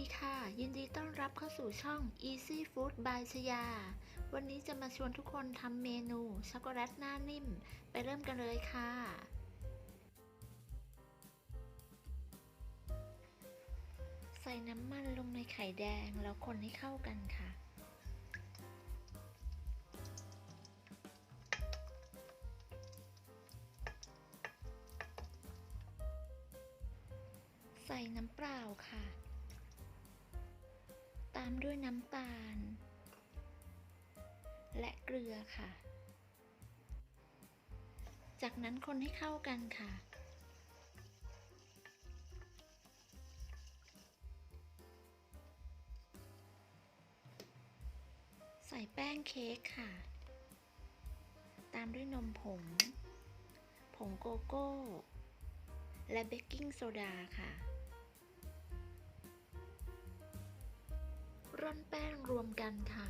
ดีค่ะ ยินดีต้อนรับเข้าสู่ช่อง Easy Food by ชยา วันนี้จะมาชวนทุกคนทำเมนูช็อกโกแลตหน้านิ่ม ไปเริ่มกันเลยค่ะ ใส่น้ำมันลงในไข่แดงแล้วคนให้เข้ากันค่ะ ใส่น้ำเปล่าค่ะามด้วยน้ำตาล และเกลือค่ะ จากนั้นคนให้เข้ากันค่ะ ใส่แป้งเค้กค่ะ ตามด้วยนมผง ผงโกโก้ และเบกกิ้งโซดาค่ะ ร่อนแป้งรวมกันค่ะ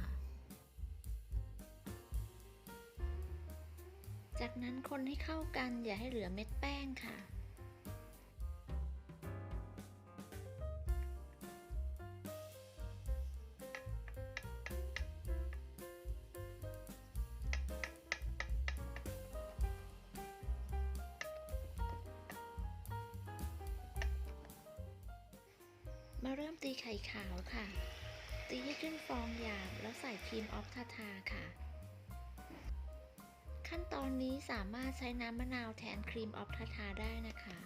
จากนั้นคนให้เข้ากันอย่าให้เหลือเม็ดแป้งค่ะ มาเริ่มตีไข่ขาวค่ะ ตีให้ขึ้นฟองหยาบแล้วใส่ครีมออฟทาทาค่ะ ขั้นตอนนี้สามารถใช้น้ำมะนาวแทนครีมออฟทาทาได้นะคะ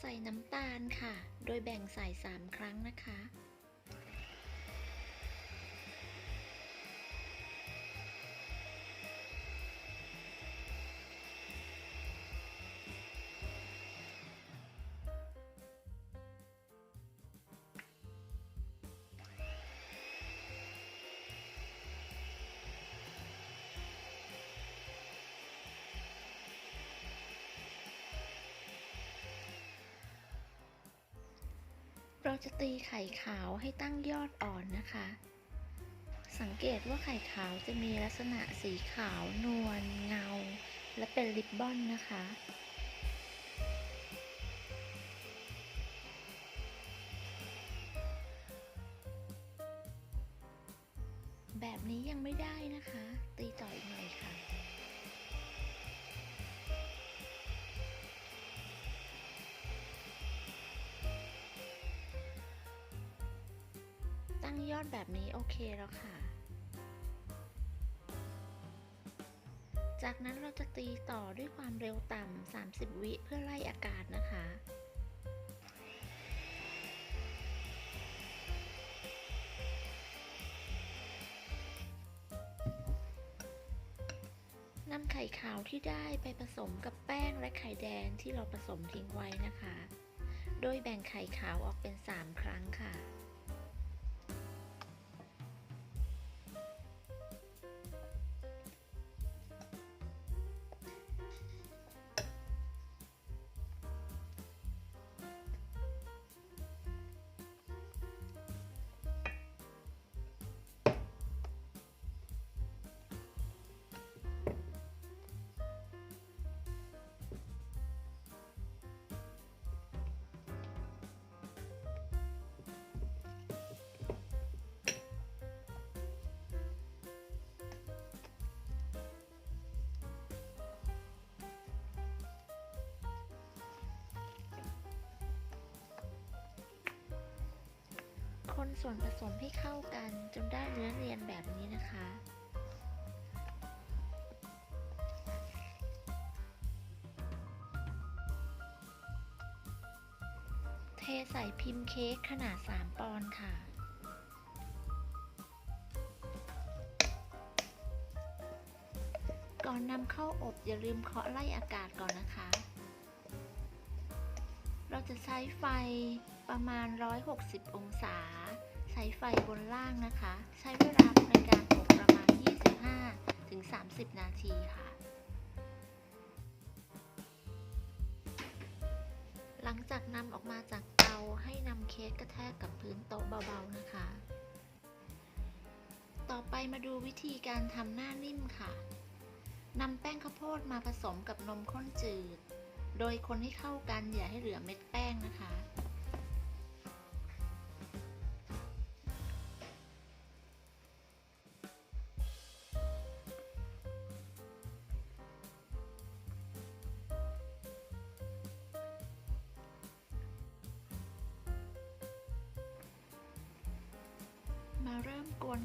ใส่น้ำตาลค่ะ โดยแบ่งใส่ 3 ครั้งนะคะ เราจะตีไข่ขาวให้ตั้งยอดอ่อนนะคะ สังเกตว่าไข่ขาวจะมีลักษณะสีขาวนวลเงา และเป็นริบบอนนะคะแบบนี้ยังไม่ได้นะคะ ตีต่ออีกหน่อยค่ะ อดแบบนี้โอเคแล้วค่ะ จากนั้นเราจะตีต่อด้วยความเร็วต่ำ 30 วิเพื่อไล่อากาศนะคะนำไข่ขาวที่ได้ไปผสมกับแป้งและไข่แดงที่เราผสมทิ้งไว้นะคะ โดยแบ่งไข่ขาวออกเป็น 3 ครั้งค่ะ ส่วนผสมให้เข้ากันจนได้เนื้อเนียนแบบนี้นะคะ เทใส่พิมพ์เค้กขนาด 3 ปอนด์ค่ะก่อนนำเข้าอบอย่าลืมเคาะไล่อากาศก่อนนะคะ เราจะใช้ไฟประมาณ 160 องศา ใช้ไฟบนล่างนะคะ ใช้เวลาในการอบประมาณ 25-30 นาทีค่ะ หลังจากนำออกมาจากเตาให้นำเค้กกระแทกกับพื้นโต๊ะเบาๆนะคะตต่อไปมาดูวิธีการทำหน้านิ่มค่ะนำแป้งข้าวโพดมาผสมกับนมข้นจืด โดยคนให้เข้ากันอย่าให้เหลือเม็ดแป้งนะคะ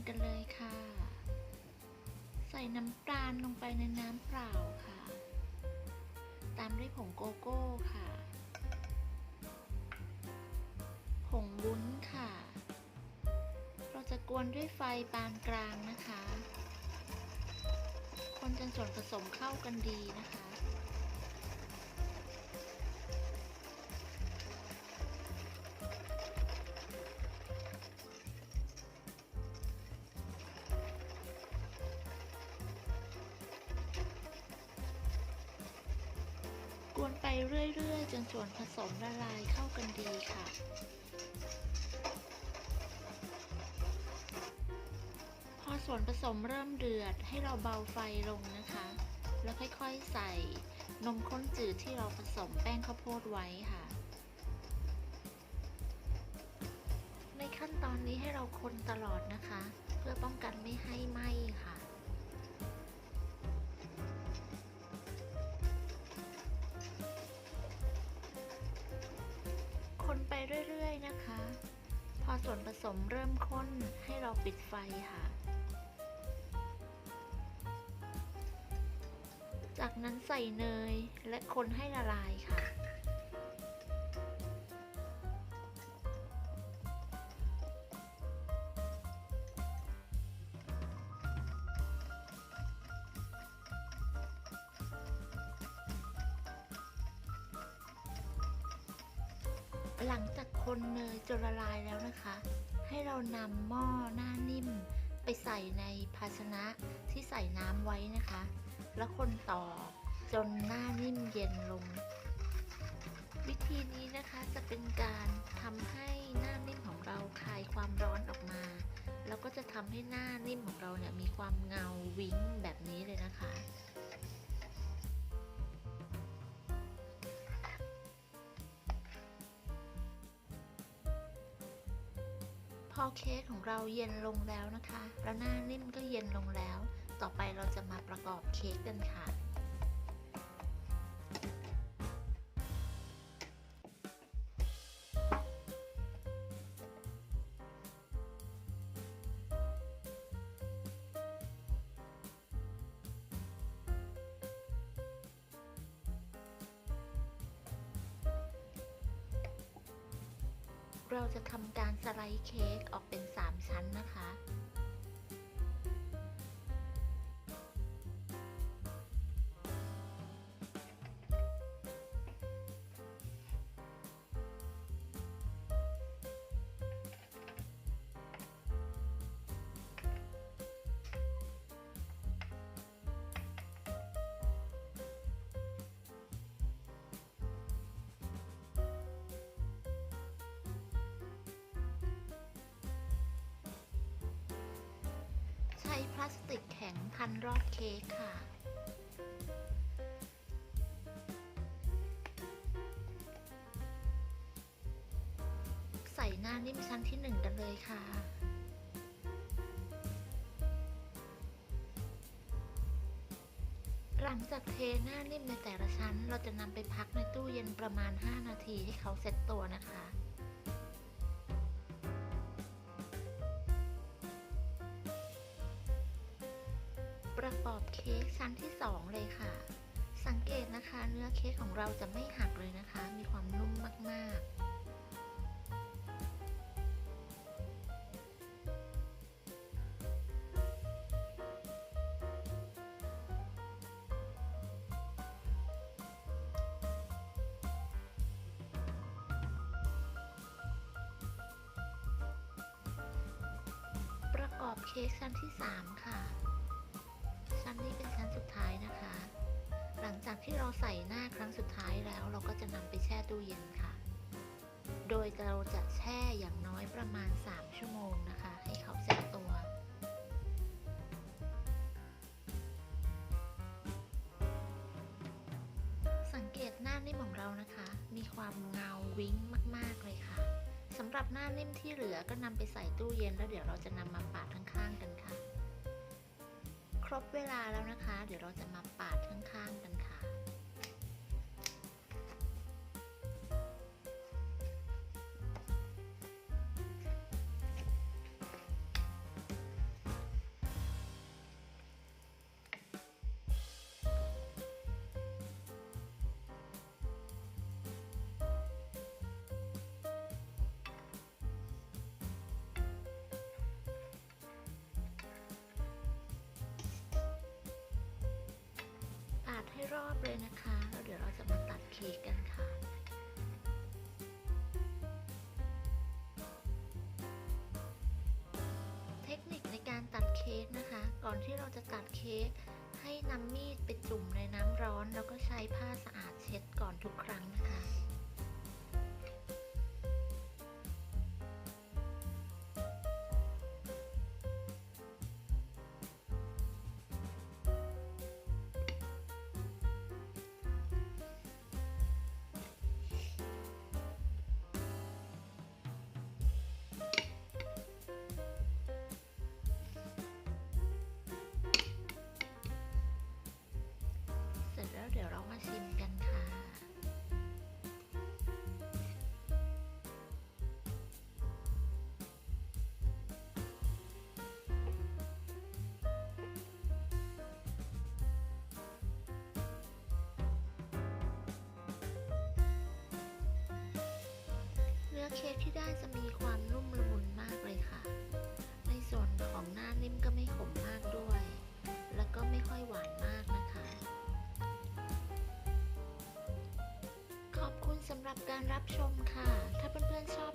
กันเลยค่ะ ใส่น้ำตาลลงไปในน้ำเปล่าค่ะ ตามด้วยผงโกโก้ค่ะ ผงวุ้นค่ะ เราจะกวนด้วยไฟปานกลางนะคะ คนจนส่วนผสมเข้ากันดีนะคะ ส่วนผสมเริ่มเดือดให้เราเบาไฟลงนะคะ แล้วค่อยๆใส่นมข้นจืดที่เราผสมแป้งข้าวโพดไว้ค่ะ ในขั้นตอนนี้ให้เราคนตลอดนะคะ เพื่อป้องกันไม่ให้ไหม้ค่ะคนไปเรื่อย ๆ นะคะ พอส่วนผสมเริ่มข้นให้เราปิดไฟค่ะ ใส่เนยและคนให้ละลายค่ะ หลังจากคนเนยจนละลายแล้วนะคะ ให้เรานำหม้อหน้านิ่มไปใส่ในภาชนะที่ใส่น้ำไว้นะคะ แล้วคนต่อ จนหน้านิ่มเย็นลง วิธีนี้นะคะจะเป็นการทำให้หน้านิ่มของเราคลายความร้อนออกมา แล้วก็จะทำให้หน้านิ่มของเราเนี่ยมีความเงาวิ้งแบบนี้เลยนะคะพอเค้กของเราเย็นลงแล้วนะคะ แล้วหน้านิ่มก็เย็นลงแล้ว ต่อไปเราจะมาประกอบเค้กกันค่ะ เราจะทำการสไลด์เค้กออกเป็น 3 ชั้นนะคะ พลาสติกแข็งพันรอบเค้กค่ะ ใส่หน้านิ่มชั้นที่หนึ่งกันเลยค่ะหลังจากเทหน้านิ่มในแต่ละชั้น เราจะนำไปพักในตู้เย็นประมาณ 5 นาทีให้เขาเซ็ตตัวนะคะ กอบเค้กชั้นที่ 2 เลยค่ะ สังเกตนะคะเนื้อเค้กของเราจะไม่หักเลยนะคะ มีความนุ่มมากๆประกอบเค้กชั้นที่ 3 ค่ะ นี้เป็นชั้นสุดท้ายนะคะ หลังจากที่เราใส่หน้าครั้งสุดท้ายแล้วเราก็จะนำไปแช่ตู้เย็นค่ะ โดยเราจะแช่อย่างน้อยประมาณ 3 ชั่วโมงนะคะ ให้เขาเซ็ตตัวสังเกตหน้านิ่มของเรานะคะ มีความเงาวิ้งมาก ๆ เลยค่ะสำหรับหน้านิ่มที่เหลือก็นำไปใส่ตู้เย็นแล้วเดี๋ยวเราจะนำมาปาดข้างๆกันค่ะ ครบเวลาแล้วนะคะ เดี๋ยวเราจะมาปาดข้างๆกันค่ะ อบเลยนะคะ แล้วเดี๋ยวเราจะมาตัดเค้กกันค่ะ เทคนิคในการตัดเค้กนะคะ ก่อนที่เราจะตัดเค้กให้นำมีดไปจุ่มในน้ำร้อน แล้วก็ใช้ผ้าสะอาดเช็ดก่อนทุกครั้งนะคะ อเค้กที่ได้จะมีความนุ่มละมุนมากเลยค่ะ ในส่วนของหน้านิ่มก็ไม่ขมมากด้วย แล้วก็ไม่ค่อยหวานมากนะคะ ขอบคุณสำหรับการรับชมค่ะ ถ้าเพื่อนๆชอบ